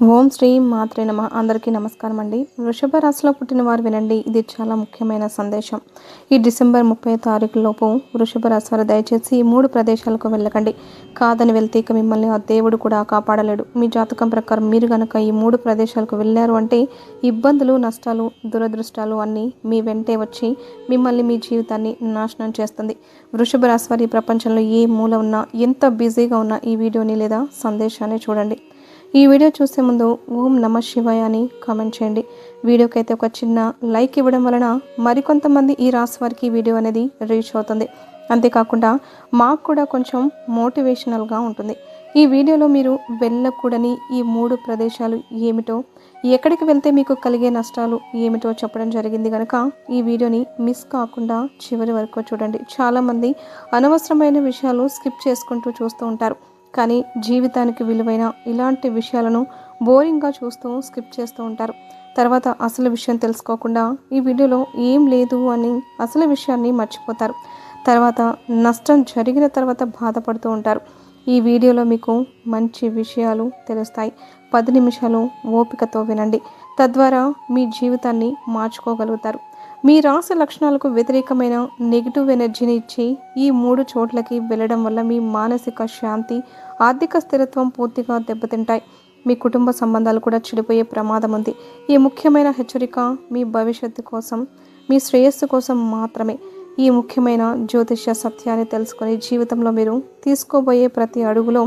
ఓం శ్రీ మాత్రే నమ. అందరికీ నమస్కారం అండి వృషభ రాశిలో పుట్టిన వారు వినండి ఇది చాలా ముఖ్యమైన సందేశం. ఈ డిసెంబర్ ముప్పై తారీఖు లోపు వృషభ రాశి వారు దయచేసి మూడు ప్రదేశాలకు వెళ్ళకండి. కాదని వెళ్తే ఇక మిమ్మల్ని ఆ దేవుడు కూడా కాపాడలేడు. మీ జాతకం ప్రకారం మీరు గనక ఈ మూడు ప్రదేశాలకు వెళ్ళారు అంటే ఇబ్బందులు నష్టాలు దురదృష్టాలు అన్నీ మీ వెంటే వచ్చి మిమ్మల్ని మీ జీవితాన్ని నాశనం చేస్తుంది. వృషభ రాశి వారి ప్రపంచంలో ఏ మూల ఉన్నా ఎంత బిజీగా ఉన్నా ఈ వీడియోని లేదా సందేశాన్ని చూడండి. ఈ వీడియో చూసే ముందు ఓం నమ శివాయ అని కామెంట్ చేయండి. వీడియోకి అయితే ఒక చిన్న లైక్ ఇవ్వడం వలన మరికొంతమంది ఈ రాశి వారికి వీడియో అనేది రీచ్ అవుతుంది. అంతేకాకుండా మాకు కూడా కొంచెం మోటివేషనల్గా ఉంటుంది. ఈ వీడియోలో మీరు వెళ్ళకూడని ఈ మూడు ప్రదేశాలు ఏమిటో ఎక్కడికి వెళ్తే మీకు కలిగే నష్టాలు ఏమిటో చెప్పడం జరిగింది కనుక ఈ వీడియోని మిస్ కాకుండా చివరి వరకు చూడండి. చాలామంది అనవసరమైన విషయాలు స్కిప్ చేసుకుంటూ చూస్తూ ఉంటారు. కానీ జీవితానికి విలువైన ఇలాంటి విషయాలను బోరింగ్గా చూస్తూ స్కిప్ చేస్తూ ఉంటారు. తర్వాత అసలు విషయం తెలుసుకోకుండా ఈ వీడియోలో ఏం లేదు అని అసలు విషయాన్ని మర్చిపోతారు. తర్వాత నష్టం జరిగిన తర్వాత బాధపడుతూ ఉంటారు. ఈ వీడియోలో మీకు మంచి విషయాలు తెలుస్తాయి. పది నిమిషాలు ఓపికతో వినండి. తద్వారా మీ జీవితాన్ని మార్చుకోగలుగుతారు. మీ రాశి లక్షణాలకు వ్యతిరేకమైన నెగిటివ్ ఎనర్జీని ఇచ్చి ఈ మూడు చోట్లకి వెళ్ళడం వల్ల మీ మానసిక శాంతి ఆర్థిక స్థిరత్వం పూర్తిగా దెబ్బతింటాయి. మీ కుటుంబ సంబంధాలు కూడా చెడిపోయే ప్రమాదం ఉంది. ఈ ముఖ్యమైన హెచ్చరిక మీ భవిష్యత్తు కోసం మీ శ్రేయస్సు కోసం మాత్రమే. ఈ ముఖ్యమైన జ్యోతిష్య సత్యాన్ని తెలుసుకొని జీవితంలో మీరు తీసుకోబోయే ప్రతి అడుగులో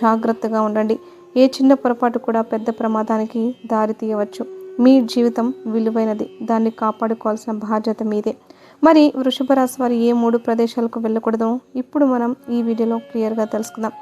జాగ్రత్తగా ఉండండి. ఏ చిన్న పొరపాటు కూడా పెద్ద ప్రమాదానికి దారి తీయవచ్చు. మీ జీవితం విలువైనది. దాన్ని కాపాడుకోవాల్సిన బాధ్యత మీదే. మరి వృషభ రాశి వారు ఏ మూడు ప్రదేశాలకు వెళ్ళకూడదో? ఇప్పుడు మనం ఈ వీడియోలో క్లియర్గా తెలుసుకుందాం.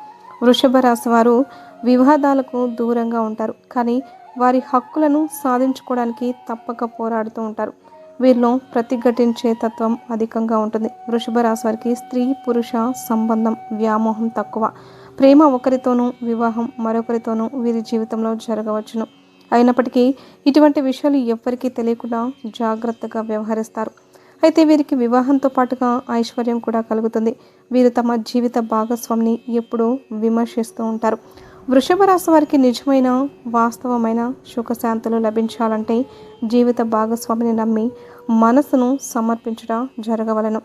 వృషభ రాశి వారు వివాదాలకు దూరంగా ఉంటారు. కానీ వారి హక్కులను సాధించుకోవడానికి తప్పక పోరాడుతూ ఉంటారు. వీరిలో ప్రతిఘటించే తత్వం అధికంగా ఉంటుంది. వృషభ రాశి వారికి స్త్రీ పురుష సంబంధం వ్యామోహం తక్కువ. ప్రేమ ఒకరితోనూ వివాహం మరొకరితోనూ వీరి జీవితంలో జరగవచ్చును. అయినప్పటికీ ఇటువంటి విషయాలు ఎవ్వరికీ తెలియకుండా జాగ్రత్తగా వ్యవహరిస్తారు. అయితే వీరికి వివాహంతో పాటుగా ఐశ్వర్యం కూడా కలుగుతుంది. వీరు తమ జీవిత భాగస్వామిని ఎప్పుడూ విమర్శిస్తూ ఉంటారు. వృషభ రాశి వారికి నిజమైన వాస్తవమైన సుఖశాంతులు లభించాలంటే జీవిత భాగస్వామిని నమ్మి మనసును సమర్పించడం జరగవలను.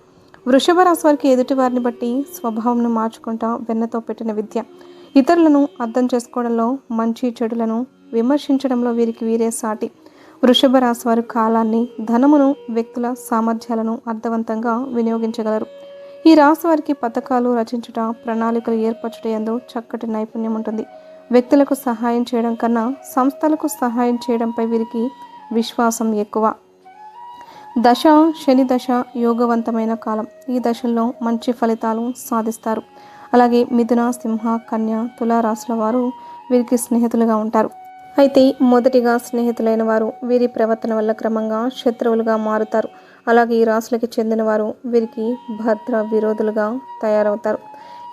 వృషభ రాశి వారికి ఎదుటి వారిని బట్టి స్వభావంను మార్చుకుంటా వెన్నతో పెట్టిన విద్య. ఇతరులను అర్థం చేసుకోవడంలో మంచి చెడులను విమర్శించడంలో వీరికి వీరే సాటి. వృషభ రాశి వారు కాలాన్ని ధనమును వ్యక్తుల సామర్థ్యాలను అర్థవంతంగా వినియోగించగలరు. ఈ రాశి వారికి పథకాలు రచించుట ప్రణాళికలు ఏర్పరచుట ఎందు చక్కటి నైపుణ్యం ఉంటుంది. వ్యక్తులకు సహాయం చేయడం కన్నా సంస్థలకు సహాయం చేయడంపై వీరికి విశ్వాసం ఎక్కువ. దశ శని దశ యోగవంతమైన కాలం. ఈ దశల్లో మంచి ఫలితాలు సాధిస్తారు. అలాగే మిథున సింహ కన్య తులా రాశుల వారు వీరికి స్నేహితులుగా ఉంటారు. అయితే మొదటిగా స్నేహితులైన వారు వీరి ప్రవర్తన వల్ల క్రమంగా శత్రువులుగా మారుతారు. అలాగే ఈ రాసులకి చెందిన వారు వీరికి భద్ర విరోధులుగా తయారవుతారు.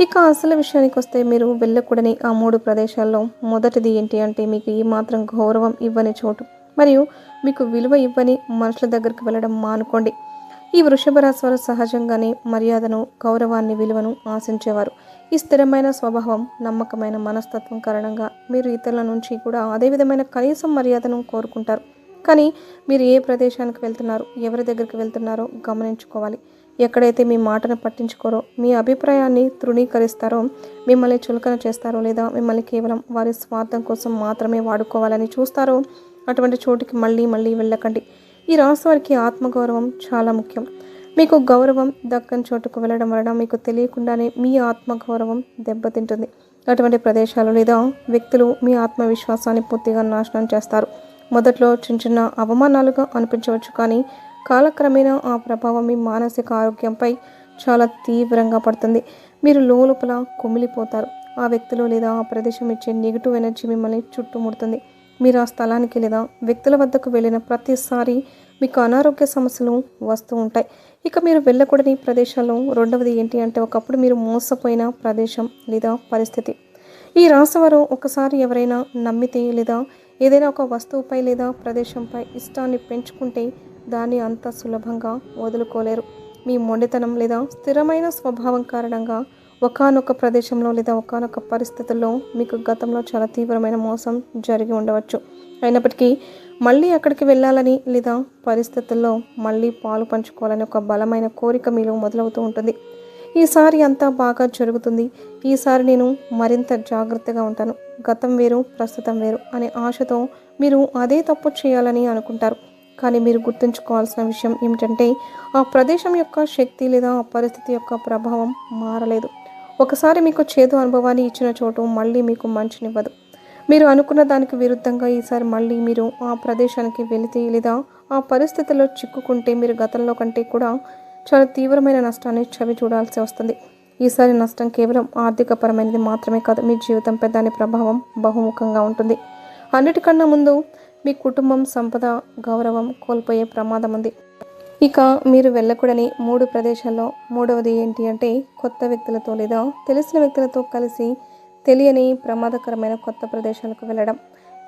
ఇక అసలు విషయానికి వస్తే మీరు వెళ్ళకూడని ఆ మూడు ప్రదేశాల్లో మొదటిది ఏంటి అంటే మీకు ఏమాత్రం మాత్రం గౌరవం ఇవ్వని చోటు మరియు మీకు విలువ ఇవ్వని మనుషుల దగ్గరికి వెళ్ళడం మానుకోండి. ఈ వృషభ రాశి వారు సహజంగానే మర్యాదను గౌరవాన్ని విలువను ఆశించేవారు. ఈ స్థిరమైన స్వభావం నమ్మకమైన మనస్తత్వం కారణంగా మీరు ఇతరుల నుంచి కూడా అదే విధమైన కనీసం మర్యాదను కోరుకుంటారు. కానీ మీరు ఏ ప్రదేశానికి వెళ్తున్నారు ఎవరి దగ్గరికి వెళ్తున్నారో గమనించుకోవాలి. ఎక్కడైతే మీ మాటను పట్టించుకోరో మీ అభిప్రాయాన్ని తృణీకరిస్తారో మిమ్మల్ని చులకన చేస్తారో లేదా మిమ్మల్ని కేవలం వారి స్వార్థం కోసం మాత్రమే వాడుకోవాలని చూస్తారో అటువంటి చోటికి మళ్ళీ మళ్ళీ వెళ్ళకండి. ఈ రాశి వారికి ఆత్మగౌరవం చాలా ముఖ్యం. మీకు గౌరవం దక్కని చోటుకు వెళ్ళడం వలన మీకు తెలియకుండానే మీ ఆత్మగౌరవం దెబ్బతింటుంది. అటువంటి ప్రదేశాలు లేదా వ్యక్తులు మీ ఆత్మవిశ్వాసాన్ని పూర్తిగా నాశనం చేస్తారు. మొదట్లో చిన్న చిన్న అవమానాలుగా అనిపించవచ్చు కానీ కాలక్రమేణా ఆ ప్రభావం మీ మానసిక ఆరోగ్యంపై చాలా తీవ్రంగా పడుతుంది. మీరు లోపల కుమిలిపోతారు. ఆ వ్యక్తులు లేదా ఆ ప్రదేశం ఇచ్చే నెగిటివ్ ఎనర్జీ మిమ్మల్ని చుట్టుముడుతుంది. మీరు ఆ స్థలానికి లేదా వ్యక్తుల వద్దకు వెళ్ళిన ప్రతిసారి మీకు అనారోగ్య సమస్యలు వస్తూ ఉంటాయి. ఇక మీరు వెళ్ళకూడని ప్రదేశాల్లో రెండవది ఏంటి అంటే ఒకప్పుడు మీరు మోసపోయిన ప్రదేశం లేదా పరిస్థితి. ఈ రాశివారు ఒకసారి ఎవరైనా నమ్మితే లేదా ఏదైనా ఒక వస్తువుపై లేదా ప్రదేశంపై ఇష్టాన్ని పెంచుకుంటే దాన్ని అంత సులభంగా వదులుకోలేరు. మీ మొండితనం లేదా స్థిరమైన స్వభావం కారణంగా ఒకానొక ప్రదేశంలో లేదా ఒకానొక పరిస్థితుల్లో మీకు గతంలో చాలా తీవ్రమైన మోసం జరిగి ఉండవచ్చు. అయినప్పటికీ మళ్ళీ అక్కడికి వెళ్ళాలని లేదా పరిస్థితుల్లో మళ్ళీ పాలు పంచుకోవాలని ఒక బలమైన కోరిక మీలో మొదలవుతూ ఉంటుంది. ఈసారి అంతా బాగా జరుగుతుంది. ఈసారి నేను మరింత జాగ్రత్తగా ఉంటాను. గతం వేరు ప్రస్తుతం వేరు అనే ఆశతో మీరు అదే తప్పు చేయాలని అనుకుంటారు. కానీ మీరు గుర్తుంచుకోవాల్సిన విషయం ఏమిటంటే ఆ ప్రదేశం యొక్క శక్తి లేదా ఆ పరిస్థితి యొక్క ప్రభావం మారలేదు. ఒకసారి మీకు చేదు అనుభవాన్ని ఇచ్చిన చోటు మళ్ళీ మీకు మంచినివ్వదు. మీరు అనుకున్న దానికి విరుద్ధంగా ఈసారి మళ్ళీ మీరు ఆ ప్రదేశానికి వెళితే లేదా ఆ పరిస్థితుల్లో చిక్కుకుంటే మీరు గతంలో కంటే కూడా చాలా తీవ్రమైన నష్టాన్ని చవి చూడాల్సి వస్తుంది. ఈసారి నష్టం కేవలం ఆర్థికపరమైనది మాత్రమే కాదు మీ జీవితంపై దాని ప్రభావం బహుముఖంగా ఉంటుంది. అన్నిటికన్నా ముందు మీ కుటుంబం సంపద గౌరవం కోల్పోయే ప్రమాదం ఉంది. ఇక మీరు వెళ్ళకూడని మూడు ప్రదేశాల్లో మూడవది ఏంటి అంటే కొత్త వ్యక్తులతో లేదా తెలిసిన వ్యక్తులతో కలిసి తెలియని ప్రమాదకరమైన కొత్త ప్రదేశాలకు వెళ్ళడం.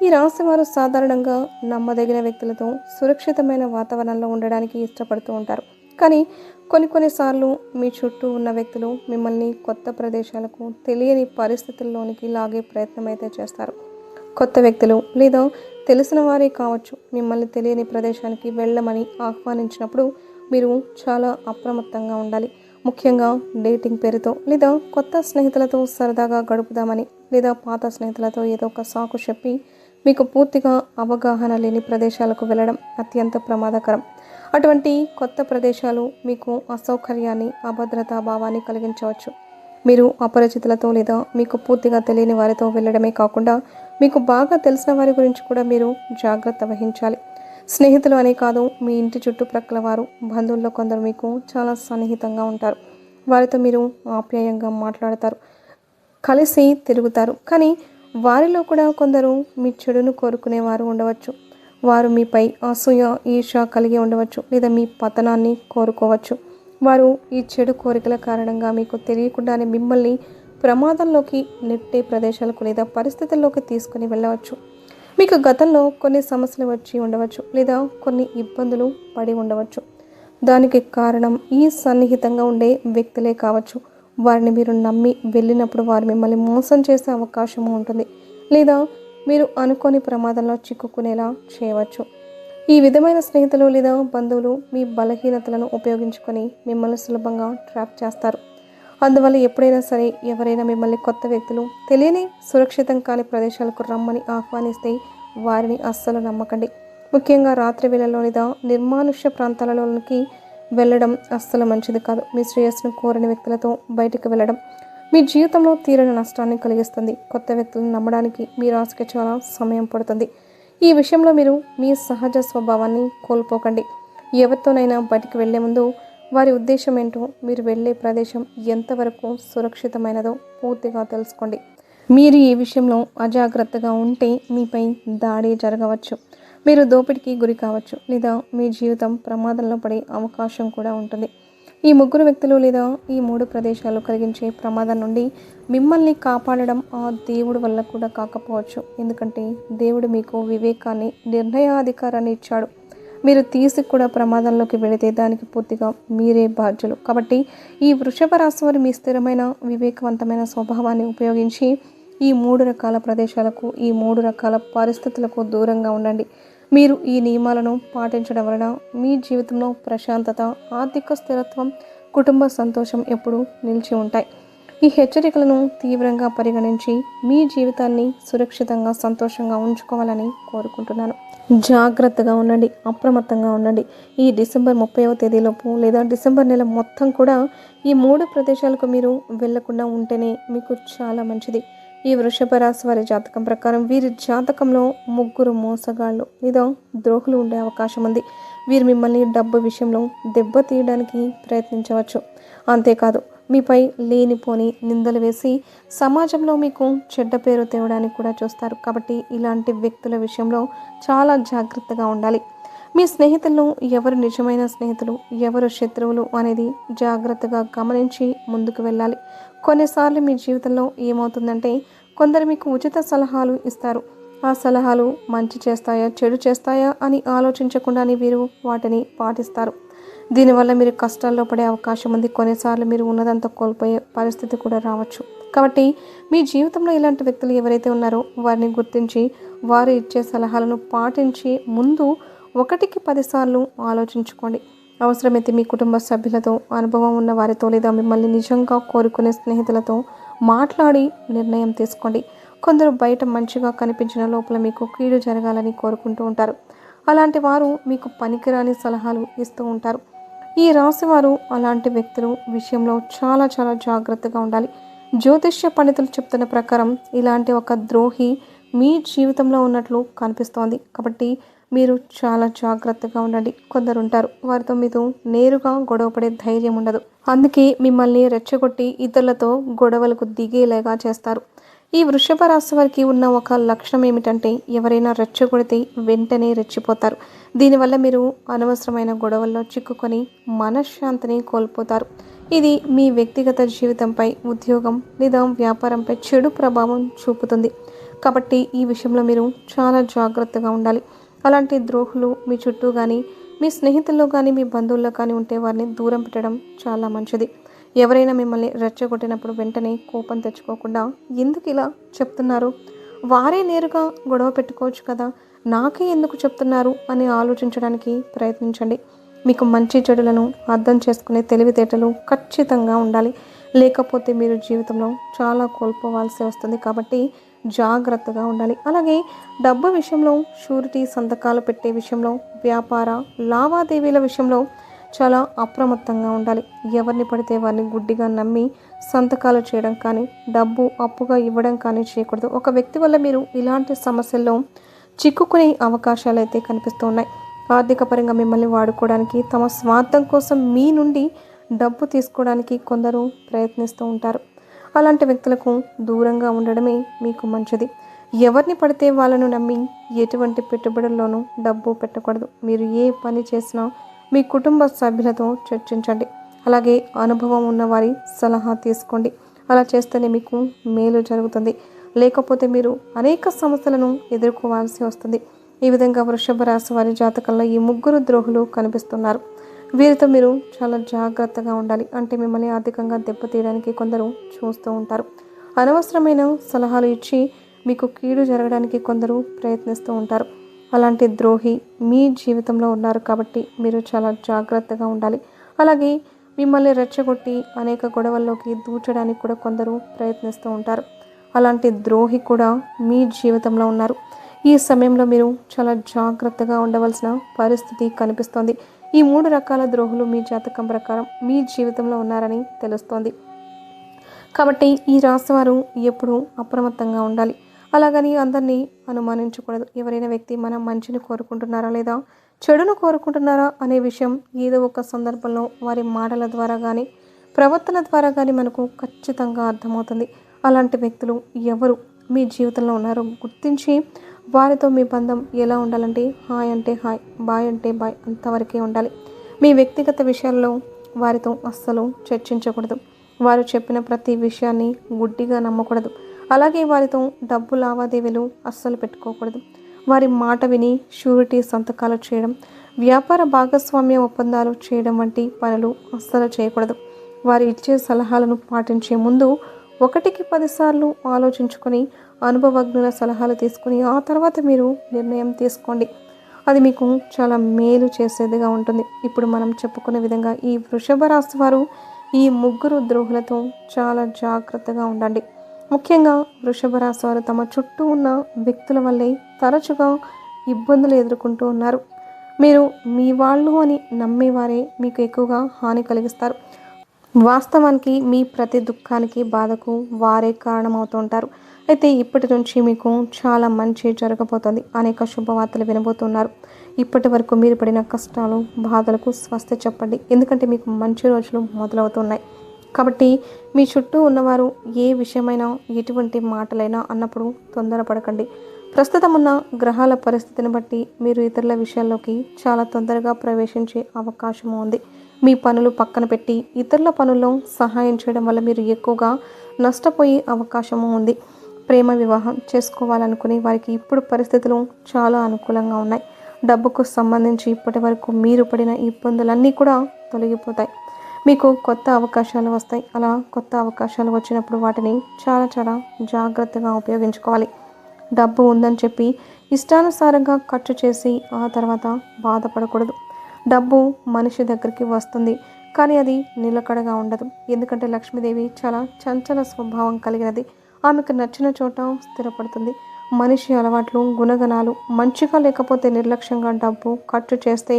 ఈ రాశి వారు సాధారణంగా నమ్మదగిన వ్యక్తులతో సురక్షితమైన వాతావరణంలో ఉండడానికి ఇష్టపడుతూ ఉంటారు. కానీ కొన్ని కొన్నిసార్లు మీ చుట్టూ ఉన్న వ్యక్తులు మిమ్మల్ని కొత్త ప్రదేశాలకు తెలియని పరిస్థితుల్లోనికి లాగే ప్రయత్నం అయితే చేస్తారు. కొత్త వ్యక్తులు లేదా తెలిసిన వారే కావచ్చు మిమ్మల్ని తెలియని ప్రదేశానికి వెళ్ళమని ఆహ్వానించినప్పుడు మీరు చాలా అప్రమత్తంగా ఉండాలి. ముఖ్యంగా డేటింగ్ పేరుతో లేదా కొత్త స్నేహితులతో సరదాగా గడుపుదామని లేదా పాత స్నేహితులతో ఏదో ఒక సాకు చెప్పి మీకు పూర్తిగా అవగాహన లేని ప్రదేశాలకు వెళ్ళడం అత్యంత ప్రమాదకరం. అటువంటి కొత్త ప్రదేశాలు మీకు అసౌకర్యాన్ని అభద్రతా భావాన్ని కలిగించవచ్చు. మీరు అపరిచితులతో లేదా మీకు పూర్తిగా తెలియని వారితో వెళ్ళడమే కాకుండా మీకు బాగా తెలిసిన వారి గురించి కూడా మీరు జాగ్రత్త వహించాలి. స్నేహితులు అనే కాదు మీ ఇంటి చుట్టుప్రక్కల వారు బంధువుల్లో కొందరు మీకు చాలా సన్నిహితంగా ఉంటారు. వారితో మీరు ఆప్యాయంగా మాట్లాడతారు కలిసి తిరుగుతారు. కానీ వారిలో కూడా కొందరు మీ చెడును కోరుకునేవారు ఉండవచ్చు. వారు మీపై అసూయ ఈర్ష కలిగి ఉండవచ్చు లేదా మీ పతనాన్ని కోరుకోవచ్చు. వారు ఈ చెడు కోరికల కారణంగా మీకు తెలియకుండానే మిమ్మల్ని ప్రమాదంలోకి నెట్టే ప్రదేశాలకు లేదా పరిస్థితుల్లోకి తీసుకుని వెళ్ళవచ్చు. మీకు గతంలో కొన్ని సమస్యలు వచ్చి ఉండవచ్చు లేదా కొన్ని ఇబ్బందులు పడి ఉండవచ్చు. దానికి కారణం ఈ సన్నిహితంగా ఉండే వ్యక్తులే కావచ్చు. వారిని మీరు నమ్మి వెళ్ళినప్పుడు వారు మిమ్మల్ని మోసం చేసే అవకాశం ఉంటుంది లేదా మీరు అనుకోని ప్రమాదంలో చిక్కుకునేలా చేయవచ్చు. ఈ విధమైన స్నేహితులు లేదా బంధువులు మీ బలహీనతలను ఉపయోగించుకొని మిమ్మల్ని సులభంగా ట్రాప్ చేస్తారు. అందువల్ల ఎప్పుడైనా సరే ఎవరైనా మిమ్మల్ని కొత్త వ్యక్తులు తెలియని సురక్షితం కాని ప్రదేశాలకు రమ్మని ఆహ్వానిస్తే వారిని అస్సలు నమ్మకండి. ముఖ్యంగా రాత్రి వేళల్లో లేదా నిర్మానుష్య ప్రాంతాలలోనికి వెళ్ళడం అస్సలు మంచిది కాదు. మీ శ్రేయస్సును కోరని వ్యక్తులతో బయటికి వెళ్ళడం మీ జీవితంలో తీరని నష్టాన్ని కలిగిస్తుంది. కొత్త వ్యక్తులను నమ్మడానికి మీ రాశికి చాలా సమయం పడుతుంది. ఈ విషయంలో మీరు మీ సహజ స్వభావాన్ని కోల్పోకండి. ఎవరితోనైనా బయటికి వెళ్ళే ముందు వారి ఉద్దేశం ఏంటో మీరు వెళ్ళే ప్రదేశం ఎంతవరకు సురక్షితమైనదో పూర్తిగా తెలుసుకోండి. మీరు ఈ విషయంలో అజాగ్రత్తగా ఉంటే మీపై దాడి జరగవచ్చు. మీరు దోపిడికి గురి కావచ్చు లేదా మీ జీవితం ప్రమాదంలో పడే అవకాశం కూడా ఉంటుంది. ఈ ముగ్గురు వ్యక్తులు లేదా ఈ మూడు ప్రదేశాలు కలిగించే ప్రమాదం నుండి మిమ్మల్ని కాపాడడం ఆ దేవుడు వల్ల కూడా కాకపోవచ్చు. ఎందుకంటే దేవుడు మీకు వివేకాన్ని నిర్ణయాధికారాన్ని ఇచ్చాడు. మీరు తీసి కూడా ప్రమాదంలోకి వెళితే దానికి పూర్తిగా మీరే బాధ్యులు. కాబట్టి ఈ వృషభ రాశి వారు మీ స్థిరమైన వివేకవంతమైన స్వభావాన్ని ఉపయోగించి ఈ మూడు రకాల ప్రదేశాలకు ఈ మూడు రకాల పరిస్థితులకు దూరంగా ఉండండి. మీరు ఈ నియమాలను పాటించడం వలన మీ జీవితంలో ప్రశాంతత ఆర్థిక స్థిరత్వం కుటుంబ సంతోషం ఎప్పుడూ నిలిచి ఉంటాయి. ఈ హెచ్చరికలను తీవ్రంగా పరిగణించి మీ జీవితాన్ని సురక్షితంగా సంతోషంగా ఉంచుకోవాలని కోరుకుంటున్నాను. జాగ్రత్తగా ఉండండి అప్రమత్తంగా ఉండండి. ఈ డిసెంబర్ ముప్పైవ తేదీలోపు లేదా డిసెంబర్ నెల మొత్తం కూడా ఈ మూడు ప్రదేశాలకు మీరు వెళ్ళకుండా ఉంటేనే మీకు చాలా మంచిది. ఈ వృషభ రాశి వారి జాతకం ప్రకారం వీరి జాతకంలో ముగ్గురు మోసగాళ్ళు లేదా ద్రోహులు ఉండే అవకాశం ఉంది. వీరు మిమ్మల్ని డబ్బు విషయంలో దెబ్బ తీయడానికి ప్రయత్నించవచ్చు. అంతేకాదు మీపై లేనిపోని నిందలు వేసి సమాజంలో మీకు చెడ్డ పేరు తేవడానికి కూడా చూస్తారు. కాబట్టి ఇలాంటి వ్యక్తుల విషయంలో చాలా జాగ్రత్తగా ఉండాలి. మీ స్నేహితుల్లో ఎవరు నిజమైన స్నేహితులు ఎవరు శత్రువులు అనేది జాగ్రత్తగా గమనించి ముందుకు వెళ్ళాలి. కొన్నిసార్లు మీ జీవితంలో ఏమవుతుందంటే కొందరు మీకు ఉచిత సలహాలు ఇస్తారు. ఆ సలహాలు మంచి చేస్తాయా చెడు చేస్తాయా అని ఆలోచించకుండానే వీరు వాటిని పాటిస్తారు. దీనివల్ల మీరు కష్టాల్లో పడే అవకాశం ఉంది. కొన్నిసార్లు మీరు ఉన్నదంతా కోల్పోయే పరిస్థితి కూడా రావచ్చు. కాబట్టి మీ జీవితంలో ఇలాంటి వ్యక్తులు ఎవరైతే ఉన్నారో వారిని గుర్తించి వారు ఇచ్చే సలహాలను పాటించి ముందు ఒకటికి పదిసార్లు ఆలోచించుకోండి. అవసరమైతే మీ కుటుంబ సభ్యులతో అనుభవం ఉన్న వారితో లేదా మిమ్మల్ని నిజంగా కోరుకునే స్నేహితులతో మాట్లాడి నిర్ణయం తీసుకోండి. కొందరు బయట మంచిగా కనిపించిన లోపల మీకు కీడు జరగాలని కోరుకుంటూ ఉంటారు. అలాంటి వారు మీకు పనికిరాని సలహాలు ఇస్తూ ఉంటారు. ఈ రాశి వారు అలాంటి వ్యక్తులు విషయంలో చాలా చాలా జాగ్రత్తగా ఉండాలి. జ్యోతిష్య పండితులు చెప్తున్న ప్రకారం ఇలాంటి ఒక ద్రోహి మీ జీవితంలో ఉన్నట్లు కనిపిస్తోంది. కాబట్టి మీరు చాలా జాగ్రత్తగా ఉండండి. కొందరు ఉంటారు వారితో మీరు నేరుగా గొడవపడే ధైర్యం ఉండదు. అందుకే మిమ్మల్ని రెచ్చగొట్టి ఇతరులతో గొడవలకు దిగేలాగా చేస్తారు. ఈ వృషభ రాశి వారికి ఉన్న ఒక లక్షణం ఏమిటంటే ఎవరైనా రెచ్చగొడితే వెంటనే రెచ్చిపోతారు. దీనివల్ల మీరు అనవసరమైన గొడవల్లో చిక్కుకొని మనశ్శాంతిని కోల్పోతారు. ఇది మీ వ్యక్తిగత జీవితంపై ఉద్యోగం లేదా వ్యాపారంపై చెడు ప్రభావం చూపుతుంది. కాబట్టి ఈ విషయంలో మీరు చాలా జాగ్రత్తగా ఉండాలి. అలాంటి ద్రోహులు మీ చుట్టూ కానీ మీ స్నేహితుల్లో కానీ మీ బంధువుల్లో కానీ ఉంటే వారిని దూరం పెట్టడం చాలా మంచిది. ఎవరైనా మిమ్మల్ని రెచ్చగొట్టినప్పుడు వెంటనే కోపం తెచ్చుకోకుండా ఎందుకు ఇలా చెప్తున్నారు? వారే నేరుగా గొడవ పెట్టుకోవచ్చు కదా. నాకే ఎందుకు చెప్తున్నారు అని ఆలోచించడానికి ప్రయత్నించండి. మీకు మంచి చెడులను అర్థం చేసుకునే తెలివితేటలు ఖచ్చితంగా ఉండాలి. లేకపోతే మీరు జీవితంలో చాలా కోల్పోవాల్సి వస్తుంది కాబట్టి జాగ్రత్తగా ఉండాలి. అలాగే డబ్బు విషయంలో షూరిటీ సంతకాలు పెట్టే విషయంలో వ్యాపార లావాదేవీల విషయంలో చాలా అప్రమత్తంగా ఉండాలి. ఎవరిని పడితే వారిని గుడ్డిగా నమ్మి సంతకాలు చేయడం కానీ డబ్బు అప్పుగా ఇవ్వడం కానీ చేయకూడదు. ఒక వ్యక్తి వల్ల మీరు ఇలాంటి సమస్యల్లో చిక్కుకునే అవకాశాలు అయితే కనిపిస్తూ ఉన్నాయి ఆర్థిక పరంగా మిమ్మల్ని వాడుకోవడానికి తమ స్వార్థం కోసం మీ నుండి డబ్బు తీసుకోవడానికి కొందరు ప్రయత్నిస్తూ ఉంటారు. అలాంటి వ్యక్తులకు దూరంగా ఉండడమే మీకు మంచిది. ఎవరిని పడితే వాళ్ళను నమ్మి ఎటువంటి పెట్టుబడుల్లోనూ డబ్బు పెట్టకూడదు. మీరు ఏ పని చేసినా మీ కుటుంబ సభ్యులతో చర్చించండి. అలాగే అనుభవం ఉన్నవారి సలహా తీసుకోండి. అలా చేస్తేనే మీకు మేలు జరుగుతుంది. లేకపోతే మీరు అనేక సమస్యలను ఎదుర్కోవాల్సి వస్తుంది. ఈ విధంగా వృషభ రాశి వారి జాతకంలో ఈ ముగ్గురు ద్రోహులు కనిపిస్తున్నారు. వీరితో మీరు చాలా జాగ్రత్తగా ఉండాలి. అంటే మిమ్మల్ని ఆర్థికంగా దెబ్బతీయడానికి కొందరు చూస్తూ ఉంటారు. అనవసరమైన సలహాలు ఇచ్చి మీకు కీడు జరగడానికి కొందరు ప్రయత్నిస్తూ ఉంటారు. అలాంటి ద్రోహి మీ జీవితంలో ఉన్నారు కాబట్టి మీరు చాలా జాగ్రత్తగా ఉండాలి. అలాగే మిమ్మల్ని రెచ్చగొట్టి అనేక గొడవల్లోకి దూచడానికి కూడా కొందరు ప్రయత్నిస్తూ ఉంటారు. అలాంటి ద్రోహి కూడా మీ జీవితంలో ఉన్నారు. ఈ సమయంలో మీరు చాలా జాగ్రత్తగా ఉండవలసిన పరిస్థితి కనిపిస్తోంది. ఈ మూడు రకాల ద్రోహులు మీ జాతకం ప్రకారం మీ జీవితంలో ఉన్నారని తెలుస్తోంది. కాబట్టి ఈ రాశివారు ఎప్పుడూ అప్రమత్తంగా ఉండాలి. అలాగని అందరినీ అనుమానించకూడదు. ఎవరైనా వ్యక్తి మన మంచిని కోరుకుంటున్నారా లేదా చెడును కోరుకుంటున్నారా అనే విషయం ఏదో ఒక సందర్భంలో వారి మాటల ద్వారా కానీ ప్రవర్తన ద్వారా కానీ మనకు ఖచ్చితంగా అర్థమవుతుంది. అలాంటి వ్యక్తులు ఎవరు? మీ జీవితంలో ఉన్నారో గుర్తించి వారితో మీ బంధం ఎలా ఉండాలంటే హాయ్ అంటే హాయ్ బాయ్ అంటే బాయ్ అంతవరకే ఉండాలి. మీ వ్యక్తిగత విషయాల్లో వారితో అస్సలు చర్చించకూడదు. వారు చెప్పిన ప్రతి విషయాన్ని గుడ్డిగా నమ్మకూడదు. అలాగే వారితో డబ్బు లావాదేవీలు అస్సలు పెట్టుకోకూడదు. వారి మాట విని షూరిటీ సంతకాలు చేయడం వ్యాపార భాగస్వామ్య ఒప్పందాలు చేయడం వంటి పనులు అస్సలు చేయకూడదు. వారు ఇచ్చే సలహాలను పాటించే ముందు ఒకటికి పదిసార్లు ఆలోచించుకొని అనుభవజ్ఞుల సలహాలు తీసుకుని ఆ తర్వాత మీరు నిర్ణయం తీసుకోండి. అది మీకు చాలా మేలు చేసేదిగా ఉంటుంది. ఇప్పుడు మనం చెప్పుకునే విధంగా ఈ వృషభ రాశి వారు ఈ ముగ్గురు ద్రోహులతో చాలా జాగ్రత్తగా ఉండండి. ముఖ్యంగా వృషభ రాశి వారు తమ చుట్టూ ఉన్న వ్యక్తుల వల్లే తరచుగా ఇబ్బందులు ఎదుర్కొంటూ ఉన్నారు. మీరు మీ వాళ్ళు అని నమ్మేవారే మీకు ఎక్కువగా హాని కలిగిస్తారు. వాస్తవానికి మీ ప్రతి దుఃఖానికి బాధకు వారే కారణమవుతుంటారు అయితే ఇప్పటి నుంచి మీకు చాలా మంచి జరగబోతోంది. అనేక శుభవార్తలు వినబోతున్నారు. ఇప్పటి వరకు మీరు పడిన కష్టాలు బాధలకు స్వస్తి చెప్పండి. ఎందుకంటే మీకు మంచి రోజులు మొదలవుతున్నాయి. కాబట్టి మీ చుట్టూ ఉన్నవారు ఏ విషయమైనా ఎటువంటి మాటలైనా అన్నప్పుడు తొందరపడకండి. ప్రస్తుతం ఉన్న గ్రహాల పరిస్థితిని బట్టి మీరు ఇతరుల విషయాల్లోకి చాలా తొందరగా ప్రవేశించే అవకాశం ఉంది. మీ పనులు పక్కన పెట్టి ఇతరుల పనుల్లో సహాయం చేయడం వల్ల మీరు ఎక్కువగా నష్టపోయే అవకాశము ఉంది. ప్రేమ వివాహం చేసుకోవాలనుకునే వారికి ఇప్పుడు పరిస్థితులు చాలా అనుకూలంగా ఉన్నాయి. డబ్బుకు సంబంధించి ఇప్పటి వరకు మీరు పడిన ఇబ్బందులన్నీ కూడా తొలగిపోతాయి. మీకు కొత్త అవకాశాలు వస్తాయి. అలా కొత్త అవకాశాలు వచ్చినప్పుడు వాటిని చాలా చాలా జాగ్రత్తగా ఉపయోగించుకోవాలి. డబ్బు ఉందని చెప్పి ఇష్టానుసారంగా ఖర్చు చేసి ఆ తర్వాత బాధపడకూడదు. డబ్బు మనిషి దగ్గరికి వస్తుంది కానీ అది నిలకడగా ఉండదు. ఎందుకంటే లక్ష్మీదేవి చాలా చంచల స్వభావం కలిగినది. ఆమెకు నచ్చిన చోట స్థిరపడుతుంది. మనిషి అలవాట్లు గుణగణాలు మంచిగా లేకపోతే నిర్లక్ష్యంగా డబ్బు ఖర్చు చేస్తే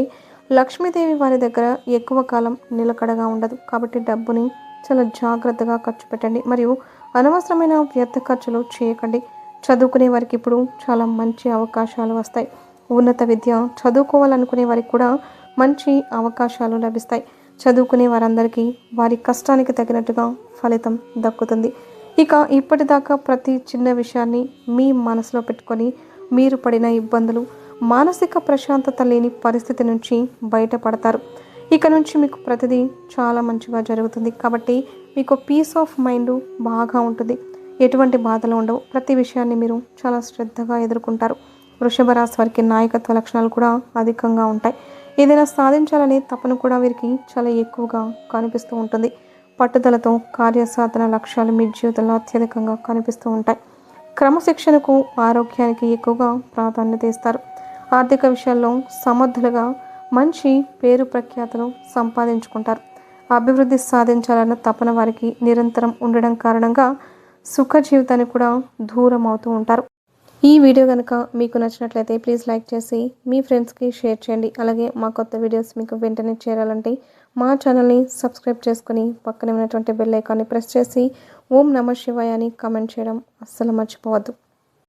లక్ష్మీదేవి వారి దగ్గర ఎక్కువ కాలం నిలకడగా ఉండదు. కాబట్టి డబ్బుని చాలా జాగ్రత్తగా ఖర్చు పెట్టండి. మరియు అనవసరమైన వ్యర్థ ఖర్చులు చేయకండి. చదువుకునే వారికి ఇప్పుడు చాలా మంచి అవకాశాలు వస్తాయి. ఉన్నత విద్య చదువుకోవాలనుకునే వారికి కూడా మంచి అవకాశాలు లభిస్తాయి. చదువుకునే వారందరికీ వారి కష్టానికి తగినట్టుగా ఫలితం దక్కుతుంది. ఇక ఇప్పటిదాకా ప్రతి చిన్న విషయాన్ని మీ మనసులో పెట్టుకొని మీరు పడిన ఇబ్బందులు మానసిక ప్రశాంతత లేని పరిస్థితి నుంచి బయటపడతారు. ఇక నుంచి మీకు ప్రతిదీ చాలా మంచిగా జరుగుతుంది. కాబట్టి మీకు పీస్ ఆఫ్ మైండ్ బాగా ఉంటుంది. ఎటువంటి బాధలు ఉండవు. ప్రతి విషయాన్ని మీరు చాలా శ్రద్ధగా ఎదుర్కొంటారు. వృషభ రాశి వారికి నాయకత్వ లక్షణాలు కూడా అధికంగా ఉంటాయి. ఏదైనా సాధించాలనే తపన కూడా వీరికి చాలా ఎక్కువగా కనిపిస్తూ ఉంటుంది. పట్టుదలతో కార్యసాధన లక్ష్యాలు మీ జీవితంలో అత్యధికంగా కనిపిస్తూ ఉంటాయి. క్రమశిక్షణకు ఆరోగ్యానికి ఎక్కువగా ప్రాధాన్యత ఇస్తారు. ఆర్థిక విషయాల్లో సమర్థులుగా మంచి పేరు ప్రఖ్యాతలు సంపాదించుకుంటారు. అభివృద్ధి సాధించాలన్న తపన వారికి నిరంతరం ఉండడం కారణంగా సుఖ జీవితానికి కూడా దూరం అవుతూ ఉంటారు. ఈ వీడియో కనుక మీకు నచ్చినట్లయితే ప్లీజ్ లైక్ చేసి మీ ఫ్రెండ్స్కి షేర్ చేయండి. అలాగే మా కొత్త వీడియోస్ మీకు వెంటనే చేరాలంటే మా ఛానల్ని సబ్స్క్రైబ్ చేసుకుని పక్కనే ఉన్నటువంటి బెల్ ఐకాన్ని ప్రెస్ చేసి ఓం నమ శివాయ అని కామెంట్ చేయడం అస్సలు మర్చిపోవద్దు.